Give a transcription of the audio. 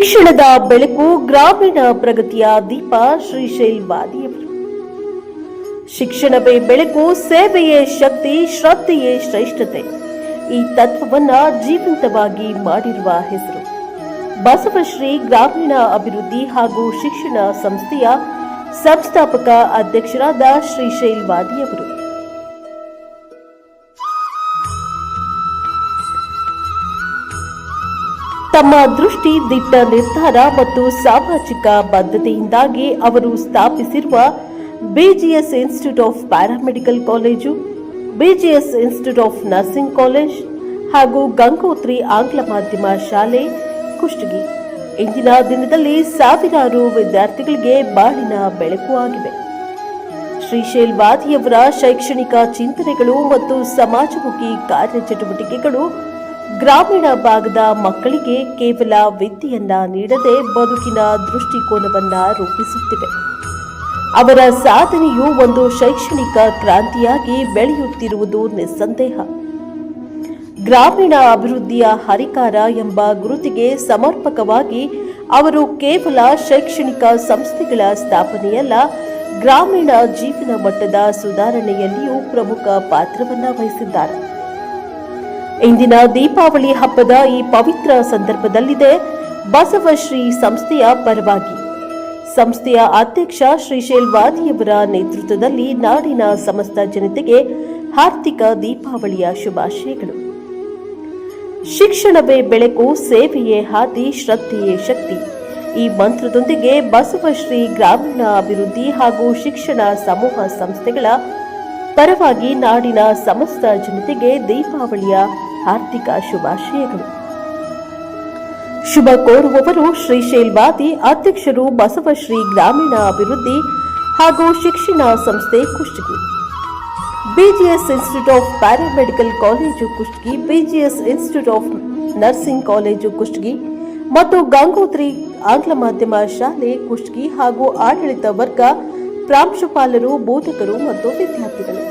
ಶಿಕ್ಷಣದ ಬೆಳಕು ಗ್ರಾಮೀಣ ಪ್ರಗತಿಯ ದೀಪ ಶ್ರೀಶೈಲ್ ವಾದಿಯವರು ಶಿಕ್ಷಣವೇ ಬೆಳಕು, ಸೇವೆಯೇ ಶಕ್ತಿ, ಶ್ರದ್ಧೆಯೇ ಶ್ರೇಷ್ಠತೆ. ಈ ತತ್ವವನ್ನ ಜೀವಂತವಾಗಿ ಮಾಡಿರುವ ಹೆಸರು. ಬಸವಶ್ರೀ ಗ್ರಾಮೀಣ ಅಭಿವೃದ್ಧಿ ಹಾಗೂ ಶಿಕ್ಷಣ ಸಂಸ್ಥೆಯ ಸಂಸ್ಥಾಪಕ ಅಧ್ಯಕ್ಷರಾದ ಶ್ರೀಶೈಲ್ ವಾದಿಯವರು ತಮ್ಮ ದೃಷ್ಟಿ, ದಿಟ್ಟ ನಿರ್ಧಾರ ಮತ್ತು ಸಾಮಾಜಿಕ ಬದ್ಧತೆಯಿಂದಾಗಿ ಅವರು ಸ್ಥಾಪಿಸಿರುವ BGS institute of paramedical college BGS institute of nursing college ಹಾಗೂ ಗಂಗೋತ್ರಿ ಆಂಗ್ಲ ಮಾಧ್ಯಮ ಶಾಲೆ ಕುಷ್ಟಗಿ. ಇಂದಿನ ದಿನದಲ್ಲಿ ಸಾವಿರಾರು ವಿದ್ಯಾರ್ಥಿಗಳಿಗೆ ಬಾಳಿನ ಬೆಳಕು ಆಗಿವೆ ಶ್ರೀಶೈಲ್ ವಾದಿಯವರ ಶೈಕ್ಷಣಿಕ ಚಿಂತನೆಗಳು ಮತ್ತು ಸಮಾಜಮುಖಿ ಕಾರ್ಯಚಟುವಟಿಕೆಗಳು ಗ್ರಾಮೀಣ ಭಾಗದ ಮಕ್ಕಳಿಗೆ ಕೇವಲ ವಿದ್ಯೆಯನ್ನ ನೀಡದೆ ಬದುಕಿನ ದೃಷ್ಟಿಕೋನವನ್ನ ರೂಪಿಸುತ್ತಿವೆ. ಅವರ ಸಾಧನೆಯು ಒಂದು ಶೈಕ್ಷಣಿಕ ಕ್ರಾಂತಿಯಾಗಿ ಬೆಳೆಯುತ್ತಿರುವುದು ನಿಸ್ಸಂದೇಹ. ಗ್ರಾಮೀಣ ಅಭಿವೃದ್ಧಿಯ ಹರಿಕಾರ ಎಂಬ ಗುರುತಿಗೆ ಸಮರ್ಪಕವಾಗಿ ಅವರು ಕೇವಲ ಶೈಕ್ಷಣಿಕ ಸಂಸ್ಥೆಗಳ ಸ್ಥಾಪನೆಯಲ್ಲ, ಗ್ರಾಮೀಣ ಜೀವನ ಮಟ್ಟದ ಸುಧಾರಣೆಯಲ್ಲಿಯೂ ಪ್ರಮುಖ ಪಾತ್ರವನ್ನು ವಹಿಸಿದ್ದಾರೆ. ಇಂದಿನ ದೀಪಾವಳಿ ಹಬ್ಬದ ಈ ಪವಿತ್ರ ಸಂದರ್ಭದಲ್ಲಿದೆ ಬಸವಶ್ರೀ ಸಂಸ್ಥೆಯ ಪರವಾಗಿ. ಸಂಸ್ಥೆಯ ಅಧ್ಯಕ್ಷ ಶ್ರೀ ಶೇಲ್ವಾದಿಯವರ ನೇತೃತ್ವದಲ್ಲಿ ನಾಡಿನ ಸಮಸ್ತ ಜನತೆಗೆ ಹಾರ್ದಿಕ ದೀಪಾವಳಿಯ ಶುಭಾಶಯಗಳು. ಶಿಕ್ಷಣವೇ ಬೆಳಕು, ಸೇವೆಯೇ ಹಾದಿ, ಶ್ರದ್ಧೆಯೇ ಶಕ್ತಿ. ಈ ಮಂತ್ರದೊಂದಿಗೆ ಬಸವಶ್ರೀ ಗ್ರಾಮೀಣ ಅಭಿವೃದ್ಧಿ ಹಾಗೂ ಶಿಕ್ಷಣ ಸಮೂಹ ಸಂಸ್ಥೆಗಳ ಪರವಾಗಿ ನಾಡಿನ ಸಮಸ್ತ ಜನತೆಗೆ ದೀಪಾವಳಿಯ ಹಾರ್ದಿಕ ಶುಭಾಶಯಗಳು. ಶುಭ ಕೋರುವವರು ಶ್ರೀ ಶೈಲ್ವಾದಿ, ಅಧ್ಯಕ್ಷರು ಬಸವಶ್ರೀ ಗ್ರಾಮೀಣ ಅಭಿವೃದ್ಧಿ ಹಾಗೂ ಶಿಕ್ಷಣ ಸಂಸ್ಥೆ Kushtagi. BGS institute of paramedical college Kushtagi BGS institute of nursing college Kushtagi ಮತ್ತು ಗಂಗೋತ್ರಿ ಆಂಗ್ಲ ಮಾಧ್ಯಮ ಶಾಲೆ ಕುಷ್ಟಗಿ ಹಾಗೂ ಆಡಳಿತ ವರ್ಗ ಪ್ರಾಂಶುಪಾಲರು, ಬೋಧಕರು ಮತ್ತು ವಿದ್ಯಾರ್ಥಿಗಳು.